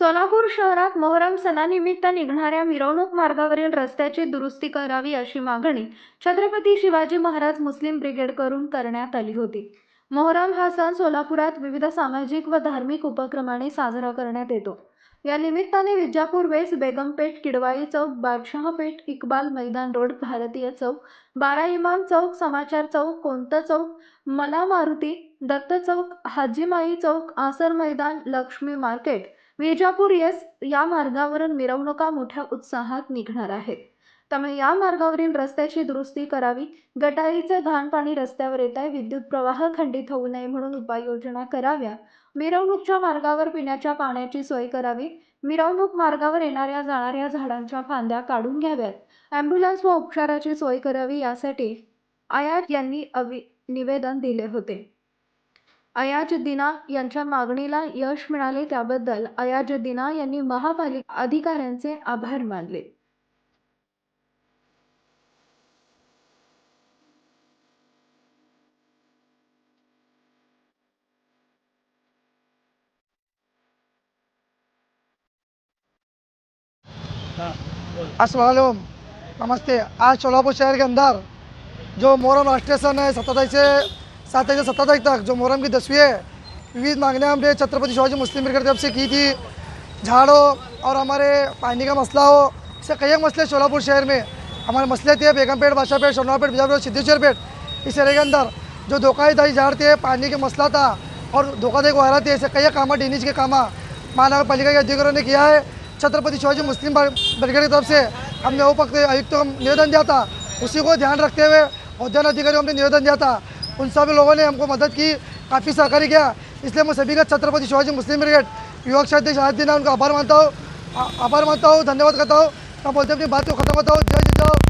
सोलापूर शहरात मोहरम सणानिमित्त निघणाऱ्या मिरवणूक मार्गावरील रस्त्याची दुरुस्ती करावी अशी मागणी छत्रपती शिवाजी महाराज मुस्लिम ब्रिगेडकडून करण्यात आली होती. मोहरम हा सण सोलापुरात विविध सामाजिक व धार्मिक उपक्रमाने साजरा करण्यात येतो. या निमित्ताने विजापूर वेस बेगमपेठ किडवाई चौक बादशहापेठ इकबाल मैदान रोड भारतीय चौक बारा इमाम चौक समाचार चौक कोणता चौक मला मारुती दत्त चौक हाजीमाई चौक आसर मैदान लक्ष्मी मार्केट विजापूर येस या मार्गावरून मिरवणुका मोठ्या उत्साहात निघणार आहेत. त्यामुळे या मार्गावरील रस्त्याची दुरुस्ती करावी गटारीचे घाण पाणी रस्त्यावर येत आहे विद्युत प्रवाह खंडित होऊ नये म्हणून उपाययोजना कराव्या. मिरवणूकच्या मार्गावर पिण्याच्या पाण्याची सोय करावी. मिरवणूक मार्गावर येणाऱ्या जाणाऱ्या झाडांच्या फांद्या काढून घ्याव्यात. ॲम्ब्युलन्स व उपचाराची सोय करावी यासाठी आयात यांनी अवि निवेदन दिले होते. अयाज यांच्या मागणीला यश मिळाले त्याबद्दल अयाज यांनी महापालिका अधिकाऱ्यांचे आभार मानले. असलम नमस्ते. आज सोलापुर शहर के अंदर जो मोहरम राष्ट्रीय सन है सत्ताईस सात तारीख से सत्तर तारीख तक जो मुहर्रम की दसवीं है, विविध मांगने हमने छत्रपति शिवाजी मुस्लिम ब्रिगेड की तरफ़ से की थी। झाड़ो और हमारे पानी का मसला हो, इससे कई मसले सोलापुर शहर में। हमारे मसले थे बेगमपेट, बादशाहपेट बिजापुर सिद्धेश्वर पेट इस एरिया के अंदर जो धोखाधड़ी झाड़ थे, पानी के मसला था और धोखाधड़ी को थे ऐसे कई काम ड्रेनेज के काम महानगर पालिका के अधिकारियों ने किया है। छत्रपति शिवाजी मुस्लिम ब्रिगेड की तरफ़ से हमने उपायुक्त आयुक्त को निवेदन दिया था। उसी को ध्यान रखते हुए उद्यान अधिकारी हमने निवेदन दिया था। उन सब लोगों ने हमको मदद की, काफ़ी सहकारी किया। इसलिए मैं सभी का छत्रपति शिवाजी मुस्लिम ब्रिगेड, युवक शादी शाह दिन उनका आभार मानता हूँ। आभार मानता हूँ, धन्यवाद करता हूँ। मैं बोलते अपनी बात को खत्म करता हूँ। जय जय